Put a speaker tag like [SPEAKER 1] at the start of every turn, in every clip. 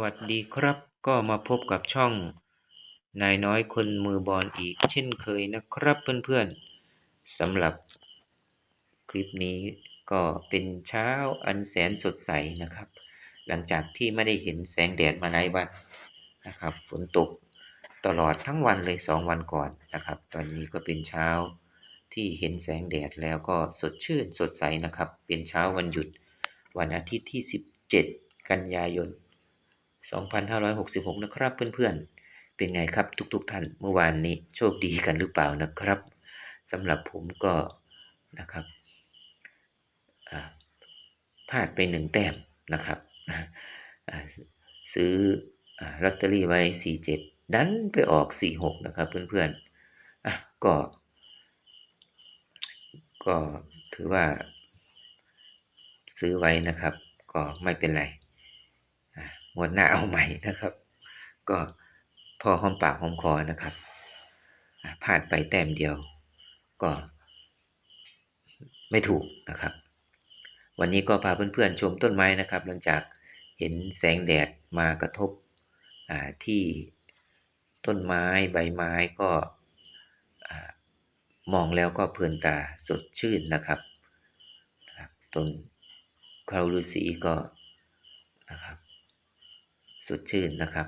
[SPEAKER 1] วัสดีครับ ก็มาพบกับช่องนายน้อยคนมือบอลอีกเช่นเคยนะครับเพื่อนๆสำหรับคลิปนี้ก็เป็นเช้าอันแสนสดใสนะครับ หลังจากที่ไม่ได้เห็นแสงแดดมาหลายวันนะครับ ฝนตกตลอดทั้งวันเลยสองวันก่อนนะครับ ตอนนี้ก็เป็นเช้าที่เห็นแสงแดดแล้วก็สดชื่นสดใสนะครับ เป็นเช้าวันหยุดวันอาทิตย์ที่ 17 กันยายน 2566 นะครับเพื่อนๆ เป็นไงครับทุกๆทท่านเมื่อวานนี้โชคดีกันหรือเปล่านะครับสำหรับผมก็นะครับพลาดไปหนึ่งแต้มนะครับซื้อลอตเตอรี่ไว้ 47 ดันไปออก 46 นะครับเพื่อนๆอะก็ ก็ถือว่าซื้อไว้นะครับ ก็ไม่เป็นไร หมดหน้าเอาใหม่นะครับ ก็พอหอมปากหอมคอนะครับพลาดไปแต้มเดียว ก็ไม่ถูกนะครับ วันนี้ก็พาเพื่อนๆชมต้นไม้นะครับ หลังจากเห็นแสงแดดมากระทบที่ต้นไม้ใบไม้ก็มองแล้วก็เพลินตาสดชื่นนะครับต้นคารูสีก็นะครับ สดชื่นนะครับ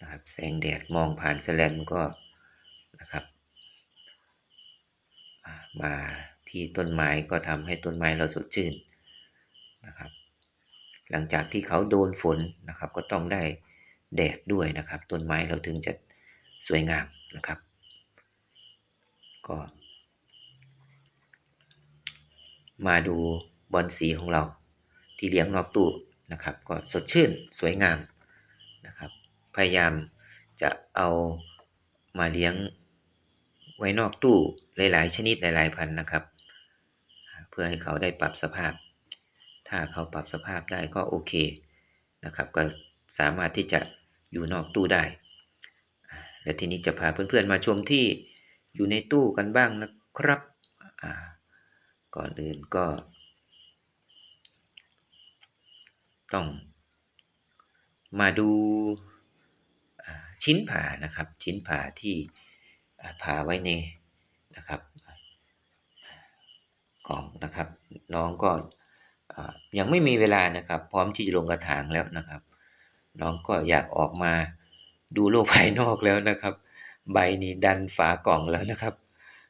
[SPEAKER 1] นะครับแสงแดดมองผ่านแสลนก็นะครับ มาที่ต้นไม้ก็ทำให้ต้นไม้เราสดชื่นนะครับ หลังจากที่เขาโดนฝนนะครับ ก็ต้องได้แดดด้วยนะครับ ต้นไม้เราถึงจะสวยงามนะครับ ก็ มาดูบอลสีของเราที่เลี้ยงนอกตู้ นะครับ ก็สดชื่นสวยงามนะครับ พยายามจะเอามาเลี้ยงไว้นอกตู้หลาย ๆ ชนิดหลาย ๆ พันนะครับ เพื่อให้เขาได้ปรับสภาพ ถ้าเขาปรับสภาพได้ก็โอเคนะครับ ก็สามารถที่จะอยู่นอกตู้ได้ และทีนี้จะพาเพื่อน ๆ มาชมที่อยู่ในตู้กันบ้างนะครับก่อนอื่นก็ ต้อง มาดูชิ้นผ่านะครับ ชิ้นผ่าที่ผ่าไว้ในนะครับกล่องนะครับ น้องก็ยังไม่มีเวลานะครับ พร้อมที่จะลงกระถางแล้วนะครับ น้องก็อยากออกมาดูโลกภายนอกแล้วนะครับ ใบนี้ดันฝากล่องแล้วนะครับ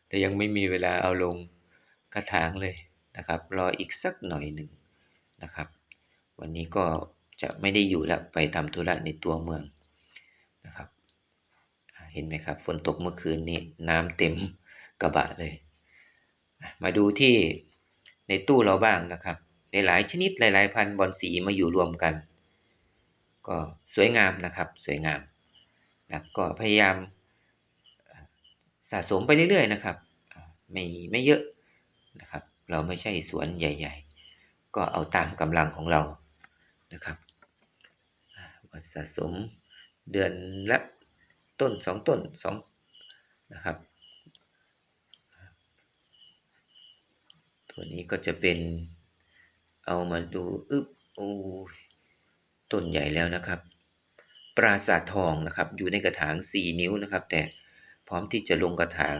[SPEAKER 1] แต่ยังไม่มีเวลาเอาลงกระถางเลยนะครับ รออีกสักหน่อยหนึ่งนะครับ วันนี้ก็จะไม่ได้อยู่แล้วไปทำธุระในตัวเมืองนะครับ เห็นไหมครับ ฝนตกเมื่อคืนนี้น้ำเต็มกระบะเลย มาดูที่ในตู้เราบ้างนะครับ หลายๆชนิดหลาย ๆ พันบอลสีมาอยู่รวมกัน ก็สวยงามนะครับ สวยงามนะก็พยายามสะสมไปเรื่อย ๆ นะครับ ไม่ไม่เยอะนะครับ เราไม่ใช่สวนใหญ่ ๆ ก็เอาตามกำลังของเรา นะครับสะสมเดือนละต้นสองต้นสองนะครับ ตัวนี้ก็จะเป็นเอามาดูอึบโอ้ต้นใหญ่แล้วนะครับ ปราสาททองนะครับ อยู่ในกระถางสี่นิ้วนะครับ แต่พร้อมที่จะลงกระถาง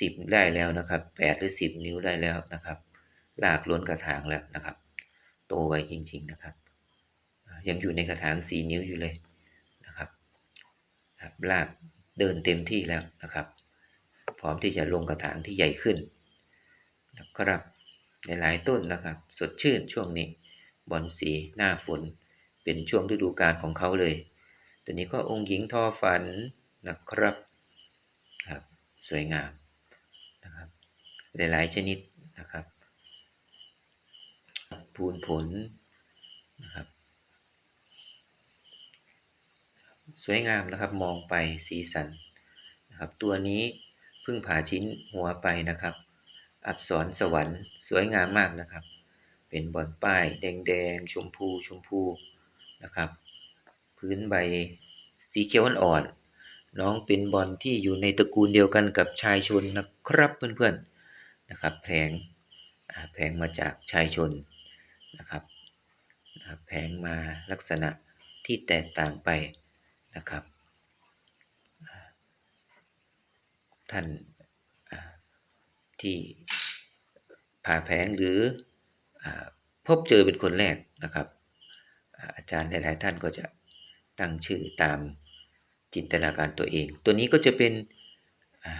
[SPEAKER 1] สิบได้แล้วนะครับแปดหรือสิบนิ้วได้แล้วนะครับลากล้นกระถางแล้วนะครับ โตไวจริง ๆ นะครับ ยังอยู่ในกระถางสีนิ้วอยู่เลยนะครับรากเดินเต็มที่แล้วนะครับ พร้อมที่จะลงกระถางที่ใหญ่ขึ้นนะครับหลายต้นนะครับ สดชื่นช่วงนี้บอนสีหน้าฝนเป็นช่วงฤดูกาลของเขาเลย ตัวนี้ก็องค์หญิงทอฝันนะครับครับสวยงามนะครับหลายๆชนิดนะครับพูนผลนะครับ สวยงามนะครับมองไปสีสันนะครับ ตัวนี้เพิ่งผ่าชิ้นหัวไปนะครับ อักษรสวรรค์สวยงามมากนะครับ เป็นบอลป้ายแดงๆชมพูชมพูนะครับ พื้นใบสีเขียวอ่อนน้องเป็นบอลที่อยู่ในตระกูลเดียวกันกับชายชนนะครับเพื่อนๆนะครับแผงแผงมาจากชายชนนะครับแผงมาลักษณะที่แตกต่างไป นะครับ ท่านที่ผ่าแผงหรืออพบเจอเป็นคนแรกนะครับ อาจารย์หลาย ๆ ท่านก็จะตั้งชื่อตามจินตนาการตัวเอง ตัวนี้ก็จะเป็นอ่า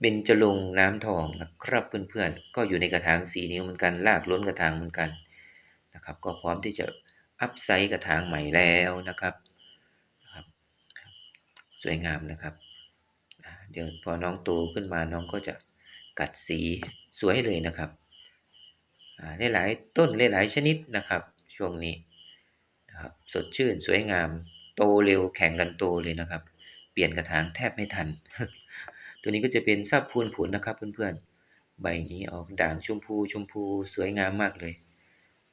[SPEAKER 1] เบญจรงน้ำทองนะครับเพื่อนๆ ก็อยู่ในกระถางสีนิ้วเหมือนกันลากล้นกระถางเหมือนกันนะครับ ก็พร้อมที่จะอัพไซส์กระถางใหม่แล้วนะครับ สวยงามนะครับ เดี๋ยวพอน้องโตขึ้นมาน้องก็จะกัดสีสวยเลยนะครับอ่าหลายๆต้นหลายๆชนิดนะครับ ช่วงนี้นะครับสดชื่นสวยงาม โตเร็วแข่งกันโตเลยนะครับ เปลี่ยนกระถางแทบไม่ทัน ตัวนี้ก็จะเป็นซับพูนผุนนะครับเพื่อนๆ ใบนี้ออกด่างชมพูชมพูสวยงามมากเลย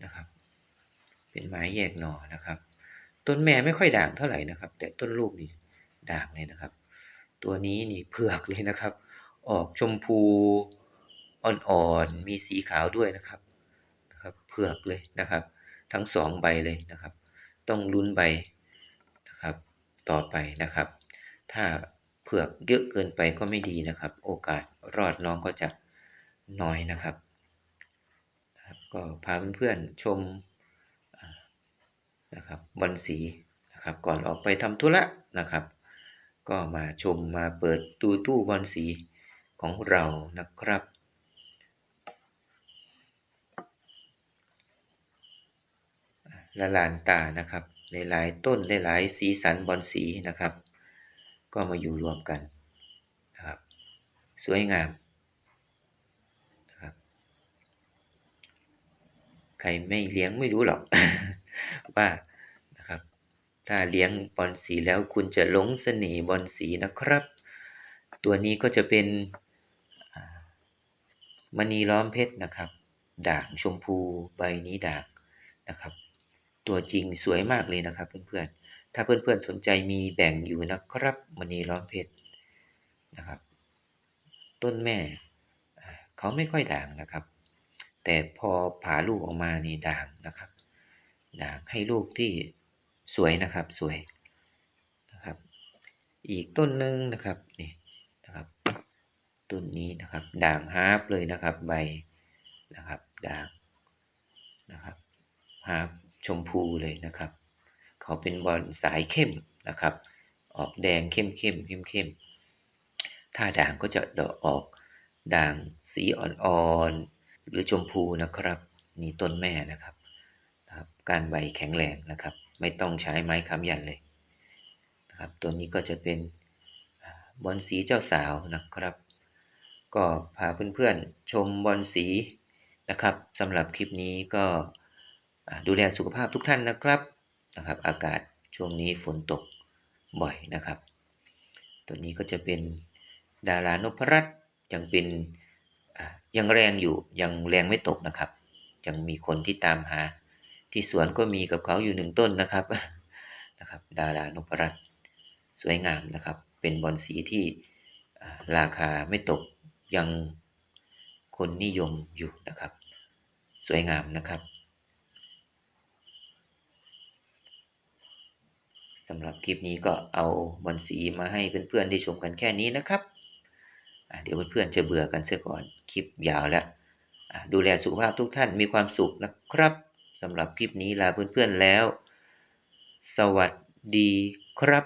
[SPEAKER 1] นะครับ เป็นไม้แยกหน่อนะครับ ต้นแม่ไม่ค่อยด่างเท่าไหร่นะครับ แต่ต้นลูกนี่ ด่างเลยนะครับ ตัวนี้นี่เผือกเลยนะครับ ออกชมพูอ่อนๆมีสีขาวด้วยนะครับนะครับ เผือกเลยนะครับ ทั้งสองใบเลยนะครับ ต้องลุ้นใบนะครับ ต่อไปนะครับ ถ้าเผือกเยอะเกินไปก็ไม่ดีนะครับ โอกาสรอดน้องก็จะน้อยนะครับครับก็พาเพื่อนๆชมนะครับบอลสีนะครับ ก่อนออกไปทำธุระนะครับ ก็มาชมมาเปิดตู้ตู้บอลสีของเรานะครับ ละลานตานะครับหลายต้นหลายสีสันบอลสีนะครับ ก็มาอยู่รวมกันนะครับ สวยงามนะครับใครไม่เลี้ยงไม่รู้หรอกว่า ถ้าเลี้ยงบอลสีแล้วคุณจะหลงเสน่ห์บอลสีนะครับ ตัวนี้ก็จะเป็นมณีล้อมเพชรนะครับ ด่างชมพูใบนี้ด่างนะครับ ตัวจริงสวยมากเลยนะครับเพื่อนๆ ถ้าเพื่อนๆสนใจมีแบ่งอยู่นะครับมณีล้อมเพชรนะครับ ต้นแม่เขาไม่ค่อยด่างนะครับ แต่พอผ่าลูกออกมานี่ด่างนะครับด่างให้ลูกที่ สวยนะครับสวยนะครับ อีกต้นหนึ่งนะครับนี่นะครับต้นนี้นะครับ ด่างฮาร์ปเลยนะครับ ใบนะครับด่างนะครับฮาร์ปชมพูเลยนะครับ เขาเป็นบอลสายเข้มนะครับ ออกแดงเข้มเข้มเข้มเข้มถ้าด่างก็จะดอกออกด่างสีอ่อนๆหรือชมพูนะครับนี่ต้นแม่นะครับนะครับ การใบแข็งแรงนะครับ ไม่ต้องใช้ไม้ค้ำยันเลยนะครับ ตัวนี้ก็จะเป็นบอลสีเจ้าสาวนะครับ ก็พาเพื่อนๆชมบอลสีนะครับสำหรับคลิปนี้ก็ดูแลสุขภาพทุกท่านนะครับนะครับ อากาศช่วงนี้ฝนตกบ่อยนะครับ ตัวนี้ก็จะเป็นดารานพรัตน์ยังเป็นยังแรงอยู่ยังแรงไม่ตกนะครับ ยังมีคนที่ตามหา ที่สวนก็มีกับเขาอยู่หนึ่งต้นนะครับนะครับ ดารานพรัตน์สวยงามนะครับ เป็นบอลสีที่ราคาไม่ตกยังคนนิยมอยู่นะครับ สวยงามนะครับสำหรับคลิปนี้ก็เอาบอลสีมาให้เพื่อนๆได้ชมกันแค่นี้นะครับ เดี๋ยวเพื่อนๆจะเบื่อกันเสียก่อนคลิปยาวแล้ว ดูแลสุขภาพทุกท่านมีความสุขนะครับ สำหรับคลิปนี้ลาเพื่อนๆแล้ว สวัสดีครับ